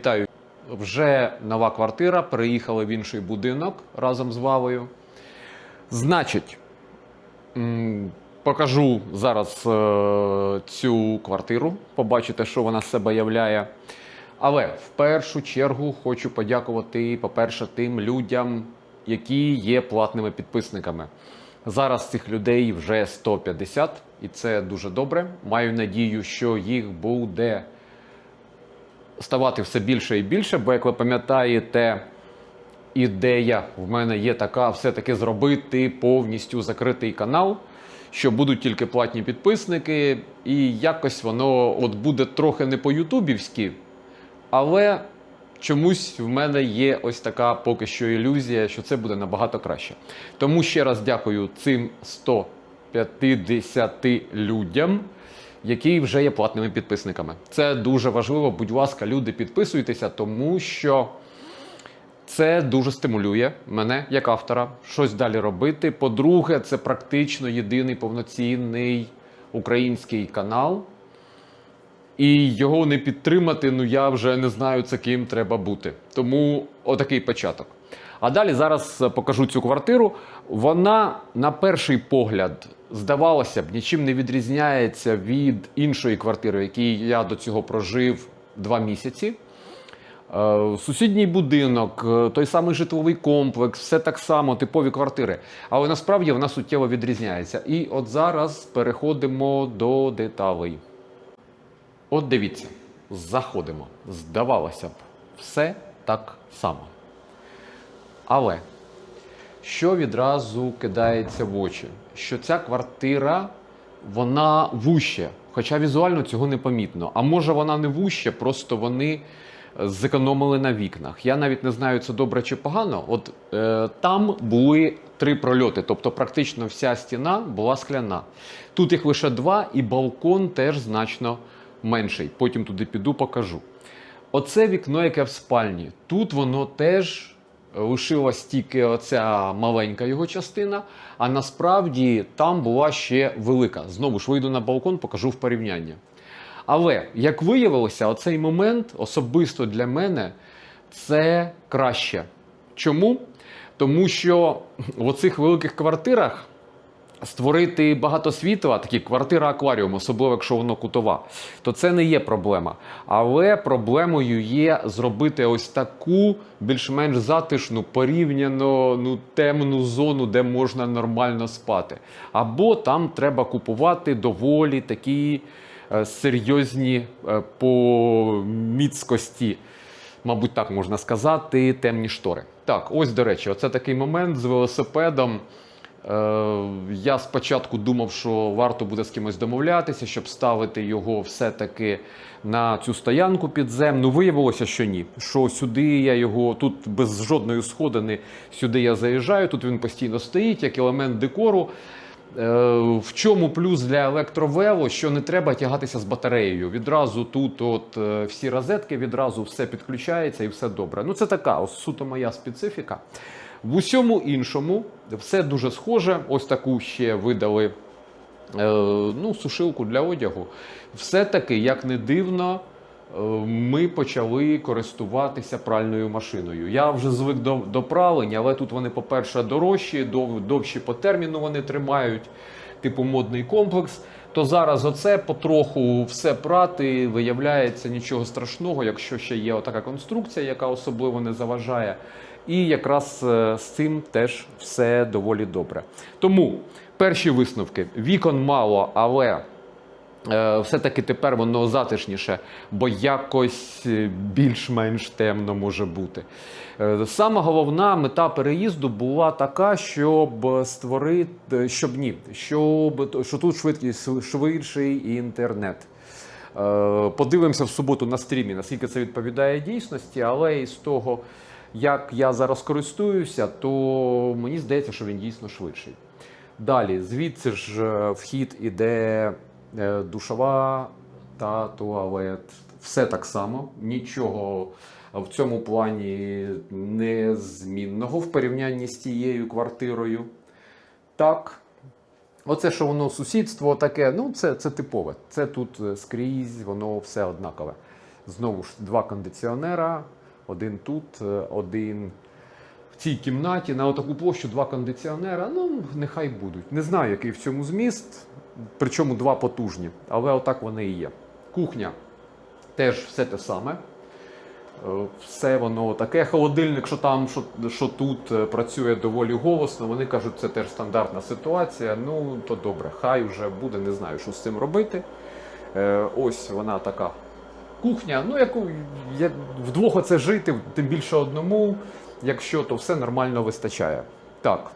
Вітаю! Вже нова квартира. Переїхали в інший будинок разом з Вавою. Значить, покажу зараз е, цю квартиру. Побачите, що вона з себе являє. Але в першу чергу хочу подякувати, по-перше, тим людям, які є платними підписниками. Зараз цих людей вже 150, і це дуже добре. Маю надію, що їх буде ставати все більше і більше, бо як ви пам'ятаєте, ідея в мене є така: все-таки зробити повністю закритий канал, що будуть тільки платні підписники, і якось воно от буде трохи не по-ютубівськи, але чомусь в мене є ось така поки що ілюзія, що це буде набагато краще. Тому ще раз дякую цим 150 людям, які вже є платними підписниками. Це дуже важливо. Будь ласка, люди, підписуйтеся, тому що. Це дуже стимулює мене як автора щось далі робити. По-друге, це практично єдиний повноцінний український канал. І його не підтримати, ну я вже не знаю, це ким треба бути. Тому отакий початок. А далі зараз покажу цю квартиру. Вона, на перший погляд, здавалося б, нічим не відрізняється від іншої квартири, в якій я до цього прожив два місяці. Е, Сусідній будинок, е, той самий житловий комплекс, все так само, типові квартири. Але насправді вона суттєво відрізняється. І от зараз переходимо до деталей. От дивіться, заходимо. Здавалося б, все так само. Але що відразу кидається в очі? Що ця квартира вона вуще, хоча візуально цього не помітно. А може вона не вуще, просто вони е, зекономили на вікнах. Я навіть не знаю, це добре чи погано. От е, там були три прольоти, тобто практично вся стіна була скляна. Тут їх лише два, і балкон теж значно менший. Потім туди піду, покажу. Оце вікно, яке в спальні. Тут воно теж лишилась тільки оця маленька його частина, а насправді там була ще велика. Знову ж вийду на балкон, покажу в порівняння. Але як виявилося, оцей момент особисто для мене це краще. Чому? Тому що в оцих великих квартирах створити багато світла, такі квартира акваріум, особливо якщо воно кутова, то це не є проблема. Але проблемою є зробити ось таку більш-менш затишну, порівняно ну, темну зону, де можна нормально спати. Або там треба купувати доволі такі е, серйозні е, по міцкості. Мабуть, так можна сказати, темні штори. Так, ось до речі, оце такий момент з велосипедом. Е, я спочатку думав, що варто буде з кимось домовлятися, щоб ставити його все-таки на цю стоянку підземну. Виявилося, що ні. Що сюди я його тут без жодної сходини сюди я заїжджаю. Тут він постійно стоїть як елемент декору. Е, В чому плюс для електровело, що не треба тягатися з батареєю. Відразу тут от е, всі розетки, відразу все підключається і все добре. Ну це така суто моя специфіка. В усьому іншому все дуже схоже. Ось таку ще видали е, ну, сушилку для одягу. Все-таки, як не дивно, е, ми почали користуватися пральною машиною. Я вже звик до, до пралень, але тут вони, по-перше, дорожчі, дов, довші по терміну вони тримають, типу модний комплекс. То зараз оце потроху все прати, виявляється нічого страшного, якщо ще є отака конструкція, яка особливо не заважає. І якраз е, з цим теж все доволі добре. Тому перші висновки: вікон мало, але е, все-таки тепер воно затишніше, бо якось е, більш-менш темно може бути. Е, Сама головна мета переїзду була така, щоб створити, щоб ні, щоб що тут швидкість швидший інтернет. Подивимося в суботу на стрімі, наскільки це відповідає дійсності, але із того, як я зараз користуюся, то мені здається, що він дійсно швидший. Далі, звідси ж е, вхід іде е, душова та туалет. Все так само, нічого в цьому плані незмінного в порівнянні з тією квартирою. Так. Оце, що воно сусідство таке, ну це, це типове. Це тут е, скрізь, воно все однакове. Знову ж два кондиціонера, один тут, е, один в цій кімнаті. На отаку площу два кондиціонера. Ну, нехай будуть. Не знаю, який в цьому зміст, причому два потужні, але отак вони і є. Кухня теж все те саме. Е, Все воно таке. Холодильник, що там, що, що тут е, працює доволі голосно. Вони кажуть, це теж стандартна ситуація. Ну, то добре, хай вже буде, не знаю, що з цим робити. Ось вона така кухня. Ну, яку я, вдвох оце жити, тим більше одному. Якщо то все нормально вистачає. Так,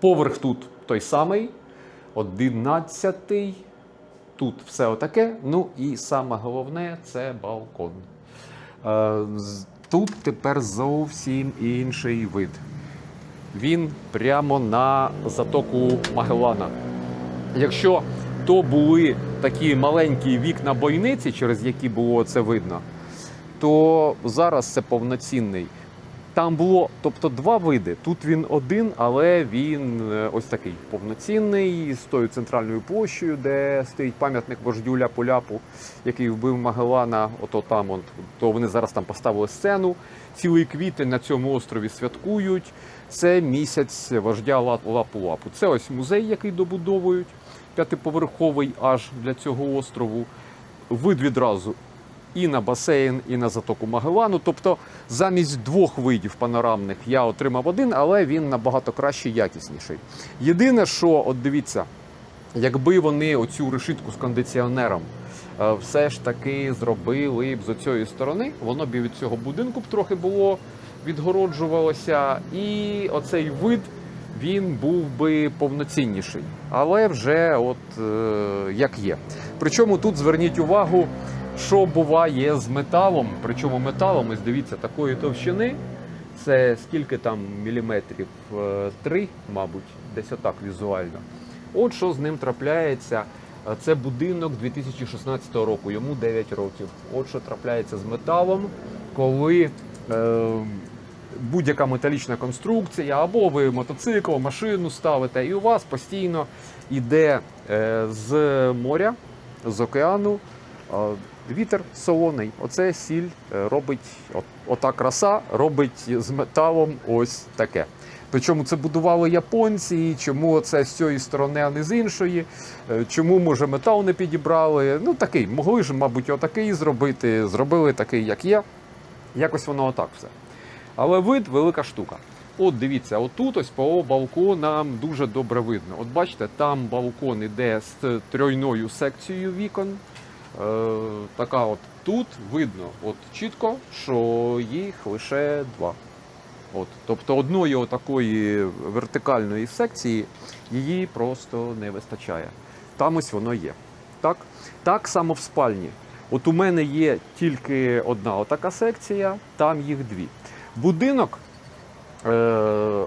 поверх тут той самий, одинадцятий. Тут все отаке. Ну і саме головне це балкон. Е, Тут тепер зовсім інший вид. Він прямо на затоку Магеллана. Якщо то були такі маленькі вікна бойниці, через які було це видно, то зараз це повноцінний. Там було тобто два види. Тут він один, але він е, ось такий повноцінний з тою центральною площею, де стоїть пам'ятник вождю Ляпу-Ляпу, який вбив Магеллана. Ото там он, то вони зараз там поставили сцену. Цілий квітень на цьому острові святкують. Це місяць вождя Ла- Лапу-Лапу. Це ось музей, який добудовують, п'ятиповерховий аж для цього острову. Вид відразу і на басейн, і на затоку Магелану. Тобто замість двох видів панорамних я отримав один, але він набагато кращий, якісніший. Єдине, що, от дивіться, якби вони оцю решітку з кондиціонером е, все ж таки зробили б з цієї сторони, воно б від цього будинку б трохи було відгороджувалося, і оцей вид. Він був би повноцінніший, але вже от е, як є. Причому тут зверніть увагу, що буває з металом. Причому металом, ось дивіться, такої товщини. Це скільки там міліметрів? Е, Три, мабуть, десь отак візуально. От що з ним трапляється. Е, Це будинок 2016 року, йому 9 років. От що трапляється з металом, коли будь-яка металічна конструкція, або ви мотоцикл, машину ставите, і у вас постійно йде е, з моря, з океану. е, Вітер солоний. Оце сіль е, робить, от, ота краса робить з металом ось таке. Причому це будували японці, чому це з цієї сторони, а не з іншої, чому, може, метал не підібрали. Ну такий, могли ж, мабуть, отакий зробити, зробили такий, як є. Якось воно отак все. Але вид велика штука. От дивіться, отут ось по балконам дуже добре видно. От бачите, там балкон іде з тройною секцією вікон. Е, така от тут видно от чітко, що їх лише два. От, тобто одної отакої вертикальної секції її просто не вистачає. Там ось воно є. Так, так само в спальні. От у мене є тільки одна отака секція, там їх дві. Будинок е,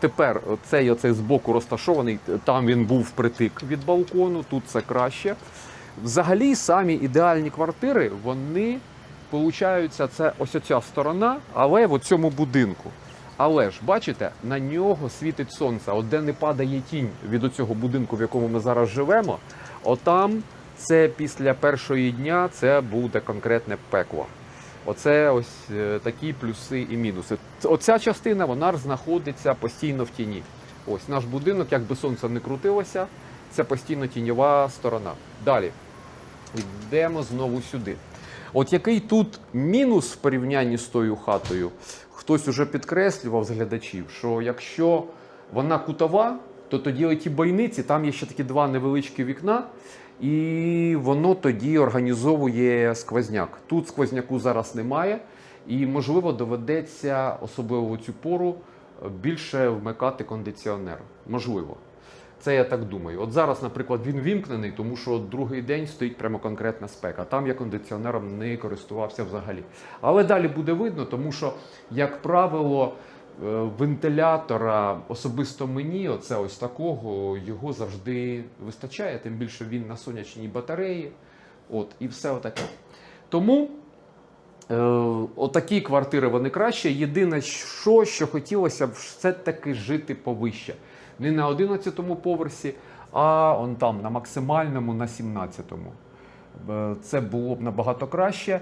тепер цей оцей збоку розташований, там він був впритик від балкону, тут це краще. Взагалі, самі ідеальні квартири, вони получаються, це ось оця сторона, але в цьому будинку. Але ж бачите, на нього світить сонце, от де не падає тінь від оцього будинку, в якому ми зараз живемо, отам це після першої дня це буде конкретне пекло. Оце ось е, такі плюси і мінуси. Оця частина вона знаходиться постійно в тіні. Ось наш будинок, як би сонце не крутилося, це постійно тіньова сторона. Далі йдемо знову сюди. От який тут мінус в порівнянні з тою хатою, хтось уже підкреслював з глядачів, що якщо вона кутова, то тоді ті бойниці, там є ще такі два невеличкі вікна, і воно тоді організовує сквозняк. Тут сквозняку зараз немає, і можливо доведеться, особливо в цю пору, більше вмикати кондиціонер. Можливо. Це я так думаю. От зараз, наприклад, він вімкнений, тому що другий день стоїть прямо конкретна спека. Там я кондиціонером не користувався взагалі. Але далі буде видно, тому що, як правило, вентилятора особисто мені, оце ось такого, його завжди вистачає, тим більше він на сонячній батареї. От, і все отаке. Тому Е, отакі квартири вони краще. Єдине, що, що хотілося б все-таки жити повище. Не на 11-му поверсі, а он там, на максимальному, на 17-му. Е, Це було б набагато краще.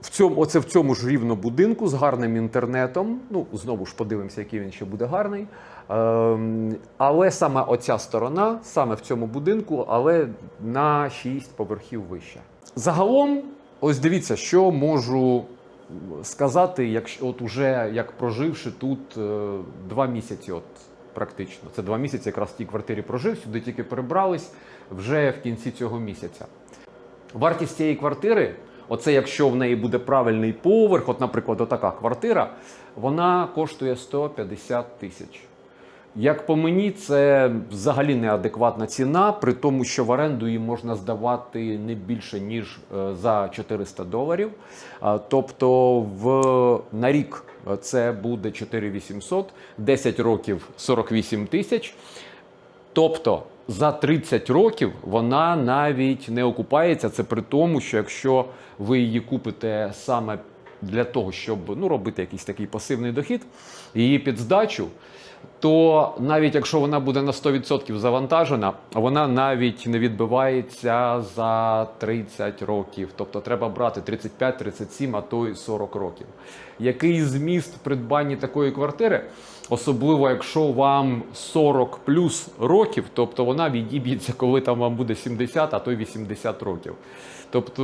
В цьому, оце в цьому ж рівно будинку з гарним інтернетом. Ну, знову ж подивимося, який він ще буде гарний. Ем, але саме оця сторона, саме в цьому будинку, але на 6 поверхів вище. Загалом, ось дивіться, що можу сказати, якщо от уже як проживши тут е, два місяці, от практично. Це два місяці, якраз в тій квартирі прожив, сюди тільки перебрались вже в кінці цього місяця. Вартість цієї квартири, оце якщо в неї буде правильний поверх, от, наприклад, отака квартира, вона коштує 150 тисяч. Як по мені, це взагалі неадекватна ціна, при тому, що в оренду її можна здавати не більше ніж е, за 400 доларів. Тобто в, на рік це буде 4800, 10 років 48 тисяч. Тобто за 30 років вона навіть не окупається. Це при тому, що якщо ви її купите саме для того, щоб ну, робити якийсь такий пасивний дохід, її під здачу, то навіть якщо вона буде на 100% завантажена, вона навіть не відбивається за 30 років. Тобто треба брати 35, 37, а то й 40 років. Який зміст придбання такої квартири? Особливо, якщо вам 40 плюс років, тобто вона відіб'ється, коли там вам буде 70, а то й 80 років. Тобто,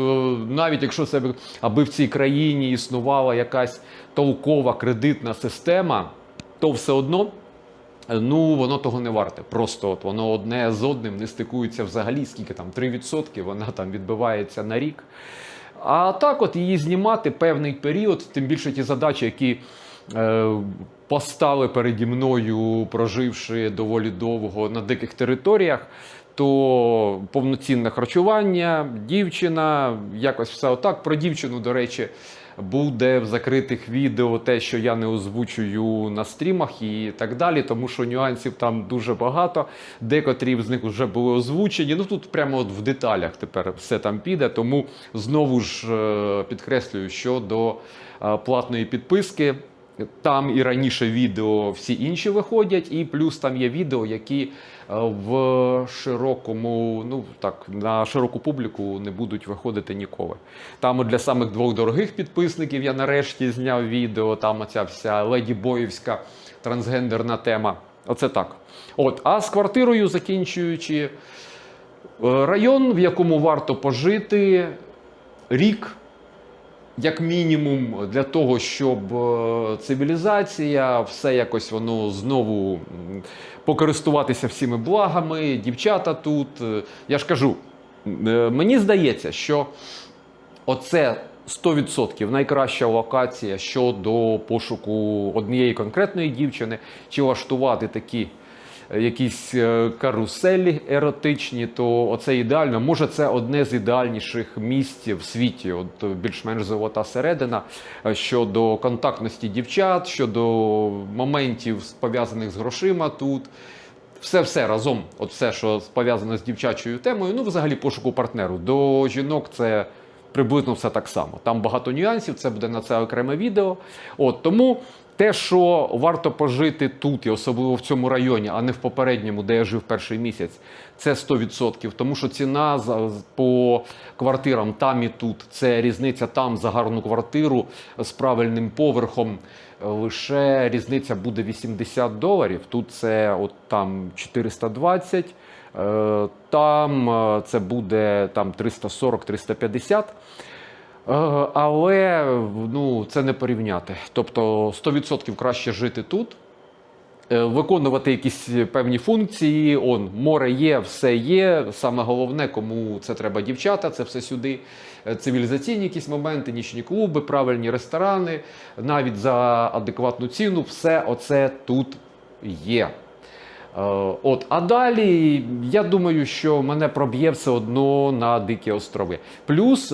навіть якщо це аби в цій країні існувала якась толкова кредитна система, то все одно. Ну, воно того не варте. Просто от воно одне з одним не стикується взагалі, скільки там 3%, вона там відбивається на рік. А так, от її знімати певний період, тим більше ті задачі, які е, постали переді мною, проживши доволі довго на диких територіях, то повноцінне харчування, дівчина, якось все отак. Про дівчину, до речі, буде в закритих відео те, що я не озвучую на стрімах і так далі, тому що нюансів там дуже багато. Декотрі з них вже були озвучені. Ну тут прямо от в деталях тепер все там піде. Тому знову ж е, підкреслюю, що до е, платної підписки. Там і раніше відео всі інші виходять, і плюс там є відео, які е, в широкому, ну так, на широку публіку не будуть виходити ніколи. Там для самих двох дорогих підписників я нарешті зняв відео. Там оця вся леді боївська трансгендерна тема. Оце так. От, а з квартирою закінчуючи е, район, в якому варто пожити рік як мінімум, для того, щоб е, цивілізація, все якось воно знову покористуватися всіми благами, дівчата тут. Е, Я ж кажу, е, мені здається, що оце 100% найкраща локація щодо пошуку однієї конкретної дівчини, чи влаштувати такі якісь е, каруселі еротичні, то оце ідеально. Може, це одне з ідеальніших місць в світі, от е, більш-менш золота середина е, щодо контактності дівчат, щодо моментів пов'язаних з грошима тут. Все-все разом, от все, що пов'язане з дівчачою темою, ну взагалі пошуку партнеру. До жінок це приблизно все так само. Там багато нюансів, це буде на це окреме відео. От тому те, що варто пожити тут, і особливо в цьому районі, а не в попередньому, де я жив перший місяць, це 100%. Тому що ціна по квартирам там і тут, це різниця там за гарну квартиру з правильним поверхом. е, Лише різниця буде 80 доларів. Тут це от там 420. Е, Там е, це буде там 340-350. Е, Але ну, це не порівняти. Тобто 100% краще жити тут, е, виконувати якісь певні функції. Он, море є, все є. Саме головне, кому це треба дівчата, це все сюди. Е, Цивілізаційні якісь моменти, нічні клуби, правильні ресторани, навіть за адекватну ціну, все оце тут є. От, а далі я думаю, що мене проб'є все одно на Дикі острови. Плюс,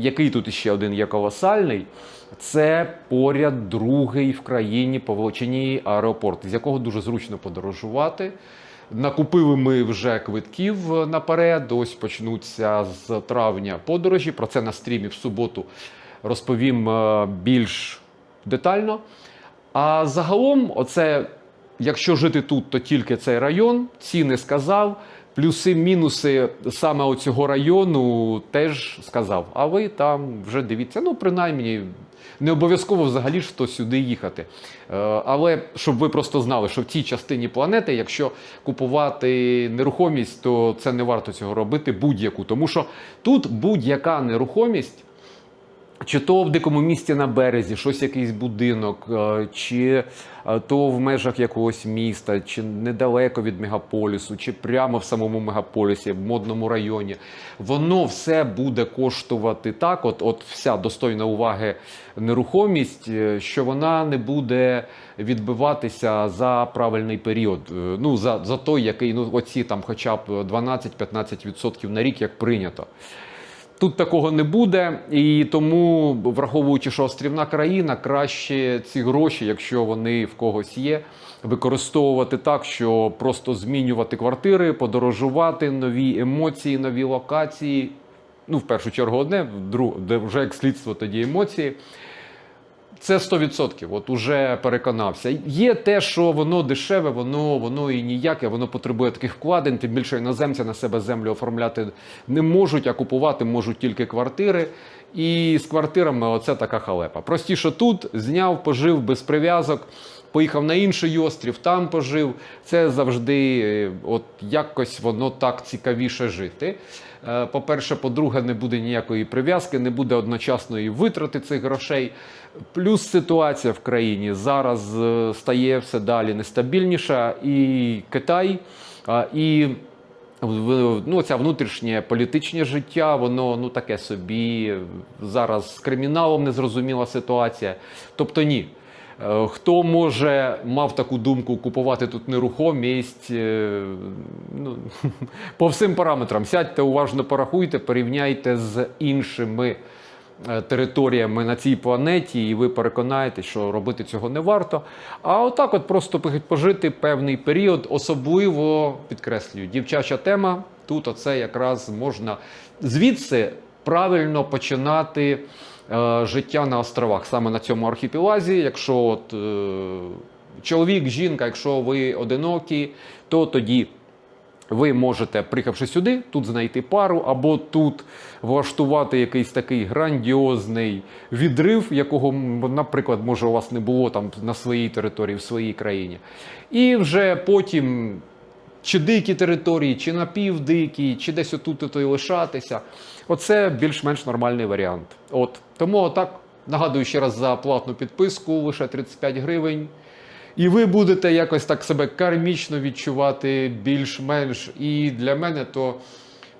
який тут ще один є колосальний, це поряд другий в країні по величині аеропорт, з якого дуже зручно подорожувати. Накупили ми вже квитків наперед. Ось почнуться з травня подорожі. Про це на стрімі в суботу розповім е, більш детально. А загалом, оце, якщо жити тут, то тільки цей район, ціни сказав. Плюси, мінуси саме оцього району теж сказав. А ви там вже дивіться, ну принаймні. Не обов'язково взагалі ж то сюди їхати. Е, Але щоб ви просто знали, що в цій частині планети, якщо купувати нерухомість, то це не варто цього робити будь-яку. Тому що тут будь-яка нерухомість. Чи то в дикому місті на березі, щось якийсь будинок, е, чи е, то в межах якогось міста, чи недалеко від мегаполісу, чи прямо в самому мегаполісі, в модному районі, воно все буде коштувати так, от, от вся достойна уваги нерухомість, е, що вона не буде відбиватися за правильний період. Ну, за, за той, який ну, оці там хоча б 12-15% на рік, як прийнято. Тут такого не буде, і тому, враховуючи, що острівна країна, краще ці гроші, якщо вони в когось є, використовувати так, що просто змінювати квартири, подорожувати, нові емоції, нові локації. Ну, в першу чергу, одне, в друг, де вже як слідство тоді емоції. Це 100%, от уже переконався. Є те, що воно дешеве, воно, воно і ніяке, воно потребує таких вкладень, тим більше іноземці на себе землю оформляти не можуть, а купувати можуть тільки квартири. І з квартирами оце така халепа. Простіше тут зняв, пожив без прив'язок, поїхав на інший острів, там пожив. Це завжди, е, от якось воно так цікавіше жити. Е, По-перше, по-друге, не буде ніякої прив'язки, не буде одночасної витрати цих грошей. Плюс ситуація в країні зараз е, стає все далі нестабільніша, і Китай, і ну, ця внутрішнє політичне життя, воно ну таке собі. Зараз з криміналом незрозуміла ситуація. Тобто ні. Е, Хто може мав таку думку купувати тут нерухомість? е, Ну, по всім параметрам. Сядьте, уважно порахуйте, порівняйте з іншими е, територіями на цій планеті, і ви переконаєтесь, що робити цього не варто. А отак, от просто пожити певний період, особливо підкреслюю, дівчача тема. Тут оце якраз можна звідси правильно починати життя на островах, саме на цьому архіпелазі. Якщо от, е, чоловік, жінка, якщо ви одинокі, то тоді ви можете, приїхавши сюди, тут знайти пару, або тут влаштувати якийсь такий грандіозний відрив, якого, наприклад, може у вас не було там на своїй території, в своїй країні. І вже потім. Чи дикі території, чи напівдикі, чи десь отут і лишатися. Оце більш-менш нормальний варіант. От тому отак нагадую ще раз за платну підписку, лише 35 гривень. І ви будете якось так себе кармічно відчувати більш-менш. І для мене то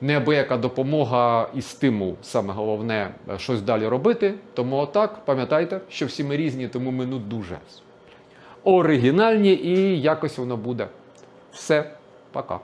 неабияка допомога і стимул, саме головне, е, щось далі робити. Тому отак, пам'ятайте, що всі ми різні, тому ми ну дуже оригінальні і якось воно буде. Все, пока.